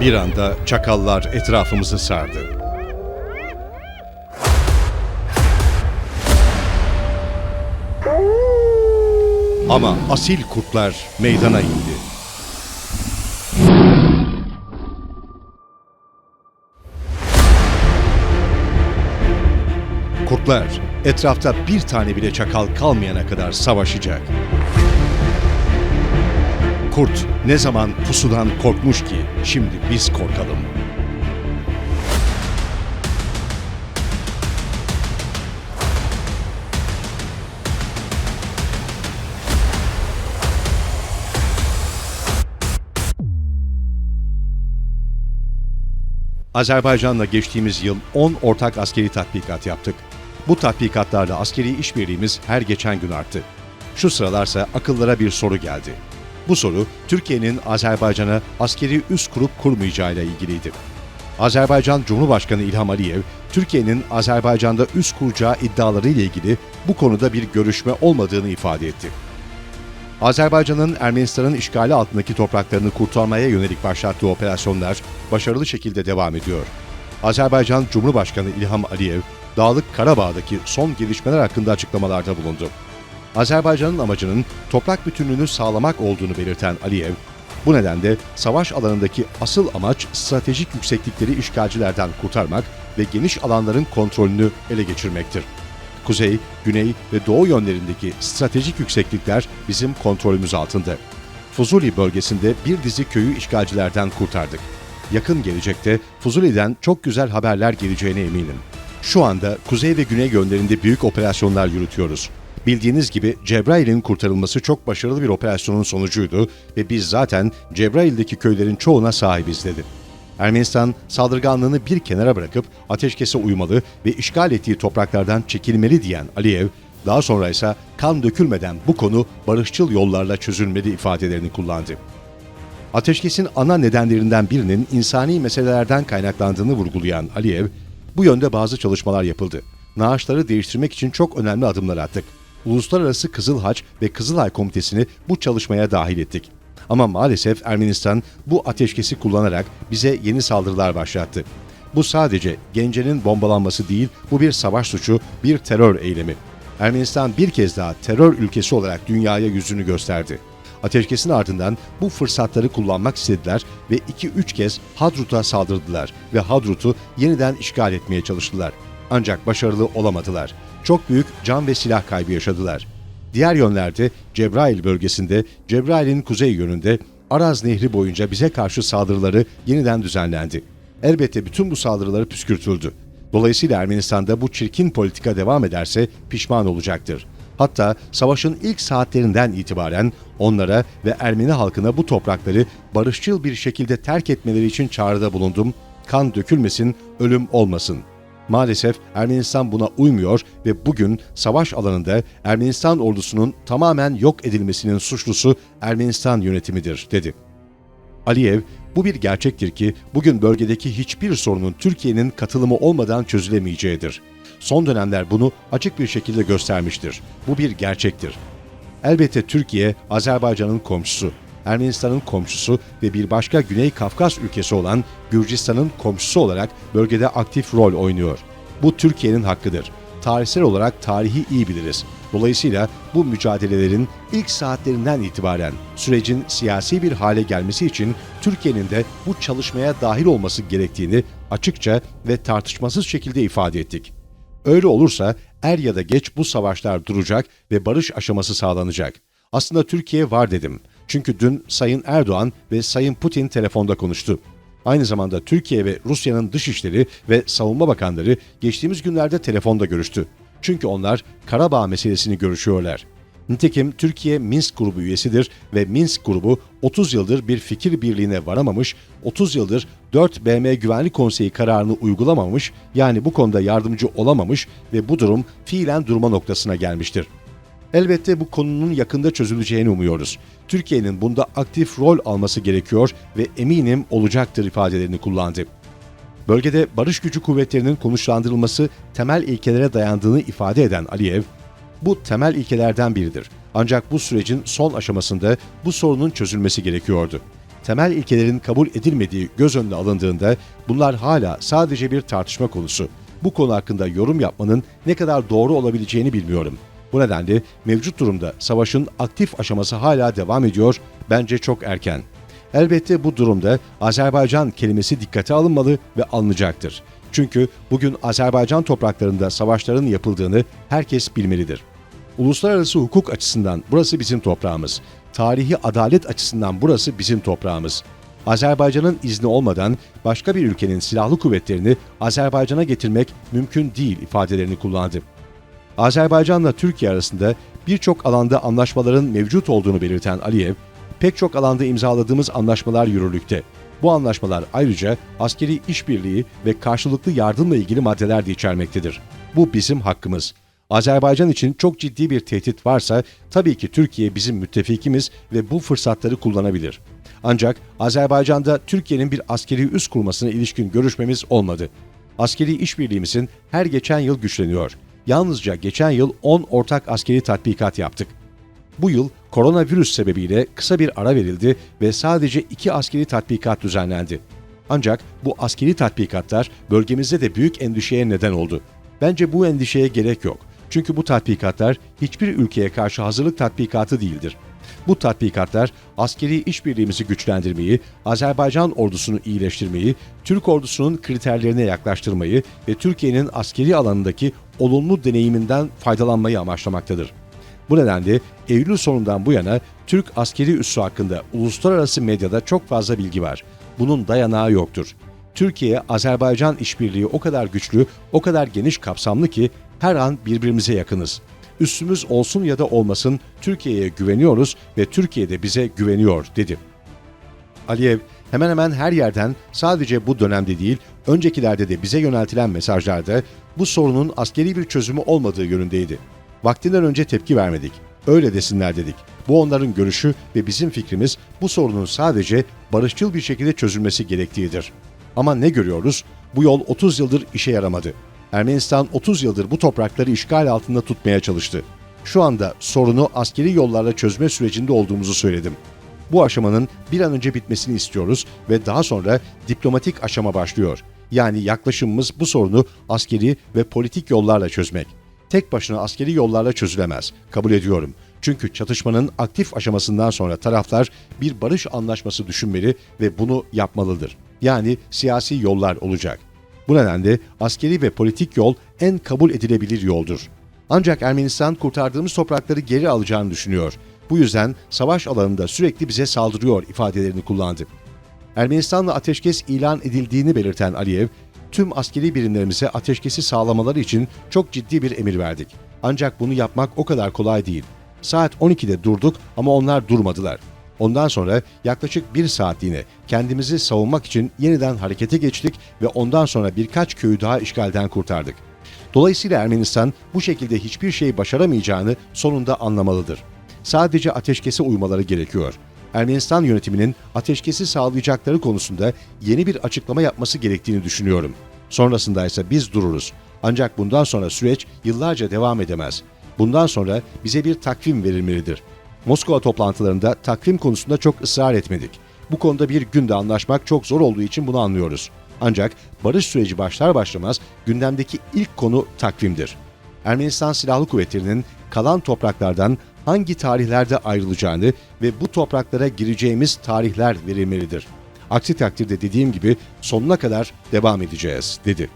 Bir anda çakallar etrafımızı sardı. Ama asil kurtlar meydana indi. Kurtlar etrafta bir tane bile çakal kalmayana kadar savaşacak. Kurt ne zaman pusudan korkmuş ki şimdi biz korkalım. Azerbaycan'la geçtiğimiz yıl 10 ortak askeri tatbikat yaptık. Bu tatbikatlarla askeri işbirliğimiz her geçen gün arttı. Şu sıralarsa akıllara bir soru geldi. Bu soru Türkiye'nin Azerbaycan'a askeri üs kurup kurmayacağıyla ilgiliydi. Azerbaycan Cumhurbaşkanı İlham Aliyev, Türkiye'nin Azerbaycan'da üs kuracağı iddiaları ile ilgili bu konuda bir görüşme olmadığını ifade etti. Azerbaycan'ın Ermenistan'ın işgali altındaki topraklarını kurtarmaya yönelik başlattığı operasyonlar başarılı şekilde devam ediyor. Azerbaycan Cumhurbaşkanı İlham Aliyev, Dağlık Karabağ'daki son gelişmeler hakkında açıklamalarda bulundu. Azerbaycan'ın amacının toprak bütünlüğünü sağlamak olduğunu belirten Aliyev, bu nedenle savaş alanındaki asıl amaç stratejik yükseklikleri işgalcilerden kurtarmak ve geniş alanların kontrolünü ele geçirmektir. Kuzey, güney ve doğu yönlerindeki stratejik yükseklikler bizim kontrolümüz altında. Fuzuli bölgesinde bir dizi köyü işgalcilerden kurtardık. Yakın gelecekte Fuzuli'den çok güzel haberler geleceğine eminim. Şu anda kuzey ve güney yönlerinde büyük operasyonlar yürütüyoruz. Bildiğiniz gibi Cebrail'in kurtarılması çok başarılı bir operasyonun sonucuydu ve biz zaten Cebrail'deki köylerin çoğuna sahibiz dedi. Ermenistan saldırganlığını bir kenara bırakıp ateşkese uymalı ve işgal ettiği topraklardan çekilmeli diyen Aliyev, daha sonra ise kan dökülmeden bu konu barışçıl yollarla çözülmeli ifadelerini kullandı. Ateşkesin ana nedenlerinden birinin insani meselelerden kaynaklandığını vurgulayan Aliyev, bu yönde bazı çalışmalar yapıldı. Naaşları değiştirmek için çok önemli adımlar attık. Uluslararası Kızıl Haç ve Kızılay Komitesi'ni bu çalışmaya dahil ettik. Ama maalesef Ermenistan bu ateşkesi kullanarak bize yeni saldırılar başlattı. Bu sadece Gence'nin bombalanması değil, bu bir savaş suçu, bir terör eylemi. Ermenistan bir kez daha terör ülkesi olarak dünyaya yüzünü gösterdi. Ateşkesin ardından bu fırsatları kullanmak istediler ve 2-3 kez Hadrut'a saldırdılar ve Hadrut'u yeniden işgal etmeye çalıştılar. Ancak başarılı olamadılar. Çok büyük can ve silah kaybı yaşadılar. Diğer yönlerde Cebrail bölgesinde, Cebrail'in kuzey yönünde Araz Nehri boyunca bize karşı saldırıları yeniden düzenlendi. Elbette bütün bu saldırıları püskürtüldü. Dolayısıyla Ermenistan'da bu çirkin politika devam ederse pişman olacaktır. Hatta savaşın ilk saatlerinden itibaren onlara ve Ermeni halkına bu toprakları barışçıl bir şekilde terk etmeleri için çağrıda bulundum. Kan dökülmesin, ölüm olmasın. Maalesef Ermenistan buna uymuyor ve bugün savaş alanında Ermenistan ordusunun tamamen yok edilmesinin suçlusu Ermenistan yönetimidir, dedi. Aliyev, bu bir gerçektir ki bugün bölgedeki hiçbir sorunun Türkiye'nin katılımı olmadan çözülemeyeceğidir. Son dönemler bunu açık bir şekilde göstermiştir. Bu bir gerçektir. Elbette Türkiye, Azerbaycan'ın komşusu, Ermenistan'ın komşusu ve bir başka Güney Kafkas ülkesi olan Gürcistan'ın komşusu olarak bölgede aktif rol oynuyor. Bu Türkiye'nin hakkıdır. Tarihsel olarak tarihi iyi biliriz. Dolayısıyla bu mücadelelerin ilk saatlerinden itibaren sürecin siyasi bir hale gelmesi için Türkiye'nin de bu çalışmaya dahil olması gerektiğini açıkça ve tartışmasız şekilde ifade ettik. Öyle olursa er ya da geç bu savaşlar duracak ve barış aşaması sağlanacak. Aslında Türkiye var dedim. Çünkü dün Sayın Erdoğan ve Sayın Putin telefonda konuştu. Aynı zamanda Türkiye ve Rusya'nın dışişleri ve savunma bakanları geçtiğimiz günlerde telefonda görüştü. Çünkü onlar Karabağ meselesini görüşüyorlar. Nitekim Türkiye Minsk grubu üyesidir ve Minsk grubu 30 yıldır bir fikir birliğine varamamış, 30 yıldır 4 BM Güvenlik Konseyi kararını uygulamamış, yani bu konuda yardımcı olamamış ve bu durum fiilen durma noktasına gelmiştir. Elbette bu konunun yakında çözüleceğini umuyoruz. Türkiye'nin bunda aktif rol alması gerekiyor ve eminim olacaktır ifadelerini kullandı. Bölgede barış gücü kuvvetlerinin konuşlandırılması temel ilkelere dayandığını ifade eden Aliyev, bu temel ilkelerden biridir. Ancak bu sürecin son aşamasında bu sorunun çözülmesi gerekiyordu. temel ilkelerin kabul edilmediği göz önüne alındığında bunlar hala sadece bir tartışma konusu. Bu konu hakkında yorum yapmanın ne kadar doğru olabileceğini bilmiyorum. Bu nedenle mevcut durumda savaşın aktif aşaması hala devam ediyor, bence çok erken. Elbette bu durumda Azerbaycan kelimesi dikkate alınmalı ve alınacaktır. Çünkü bugün Azerbaycan topraklarında savaşların yapıldığını herkes bilmelidir. Uluslararası hukuk açısından burası bizim toprağımız. Tarihi adalet açısından burası bizim toprağımız. Azerbaycan'ın izni olmadan başka bir ülkenin silahlı kuvvetlerini Azerbaycan'a getirmek mümkün değil ifadelerini kullandı. Azerbaycan'la Türkiye arasında birçok alanda anlaşmaların mevcut olduğunu belirten Aliyev, pek çok alanda imzaladığımız anlaşmalar yürürlükte. Bu anlaşmalar ayrıca askeri işbirliği ve karşılıklı yardımla ilgili maddeler de içermektedir. Bu bizim hakkımız. Azerbaycan için çok ciddi bir tehdit varsa tabii ki Türkiye bizim müttefikimiz ve bu fırsatları kullanabilir. Ancak Azerbaycan'da Türkiye'nin bir askeri üs kurmasına ilişkin görüşmemiz olmadı. Askeri işbirliğimizin her geçen yıl güçleniyor. Yalnızca geçen yıl 10 ortak askeri tatbikat yaptık. Bu yıl koronavirüs sebebiyle kısa bir ara verildi ve sadece iki askeri tatbikat düzenlendi. Ancak bu askeri tatbikatlar bölgemizde de büyük endişeye neden oldu. Bence bu endişeye gerek yok. Çünkü bu tatbikatlar hiçbir ülkeye karşı hazırlık tatbikatı değildir. Bu tatbikatlar askeri işbirliğimizi güçlendirmeyi, Azerbaycan ordusunu iyileştirmeyi, Türk ordusunun kriterlerine yaklaştırmayı ve Türkiye'nin askeri alanındaki olumlu deneyiminden faydalanmayı amaçlamaktadır. Bu nedenle Eylül sonundan bu yana Türk askeri üssü hakkında uluslararası medyada çok fazla bilgi var. Bunun dayanağı yoktur. Türkiye-Azerbaycan işbirliği o kadar güçlü, o kadar geniş kapsamlı ki her an birbirimize yakınız. Üssümüz olsun ya da olmasın Türkiye'ye güveniyoruz ve Türkiye de bize güveniyor dedi. Aliyev hemen hemen her yerden sadece bu dönemde değil, öncekilerde de bize yöneltilen mesajlarda bu sorunun askeri bir çözümü olmadığı yönündeydi. Vaktinden önce tepki vermedik. Öyle desinler dedik. Bu onların görüşü ve bizim fikrimiz bu sorunun sadece barışçıl bir şekilde çözülmesi gerektiğidir. Ama ne görüyoruz? Bu yol 30 yıldır işe yaramadı. Ermenistan 30 yıldır bu toprakları işgal altında tutmaya çalıştı. Şu anda sorunu askeri yollarla çözme sürecinde olduğumuzu söyledim. Bu aşamanın bir an önce bitmesini istiyoruz ve daha sonra diplomatik aşama başlıyor. Yani yaklaşımımız bu sorunu askeri ve politik yollarla çözmek. Tek başına askeri yollarla çözülemez. Kabul ediyorum. Çünkü çatışmanın aktif aşamasından sonra taraflar bir barış anlaşması düşünmeli ve bunu yapmalıdır. Yani siyasi yollar olacak. Bu nedenle askeri ve politik yol en kabul edilebilir yoldur. Ancak Ermenistan kurtardığımız toprakları geri alacağını düşünüyor. Bu yüzden savaş alanında sürekli bize saldırıyor ifadelerini kullandı. Ermenistan'la ateşkes ilan edildiğini belirten Aliyev, tüm askeri birimlerimize ateşkesi sağlamaları için çok ciddi bir emir verdik. Ancak bunu yapmak o kadar kolay değil. Saat 12'de durduk ama onlar durmadılar. Ondan sonra yaklaşık bir saatliğine kendimizi savunmak için yeniden harekete geçtik ve ondan sonra birkaç köyü daha işgalden kurtardık. Dolayısıyla Ermenistan bu şekilde hiçbir şey başaramayacağını sonunda anlamalıdır. Sadece ateşkese uymaları gerekiyor. Ermenistan yönetiminin ateşkesi sağlayacakları konusunda yeni bir açıklama yapması gerektiğini düşünüyorum. Sonrasında ise biz dururuz. Ancak bundan sonra süreç yıllarca devam edemez. Bundan sonra bize bir takvim verilmelidir. Moskova toplantılarında takvim konusunda çok ısrar etmedik. Bu konuda bir günde anlaşmak çok zor olduğu için bunu anlıyoruz. Ancak barış süreci başlar başlamaz gündemdeki ilk konu takvimdir. Ermenistan Silahlı Kuvvetleri'nin kalan topraklardan hangi tarihlerde ayrılacağını ve bu topraklara gireceğimiz tarihler verilmelidir. Aksi takdirde dediğim gibi sonuna kadar devam edeceğiz, dedi.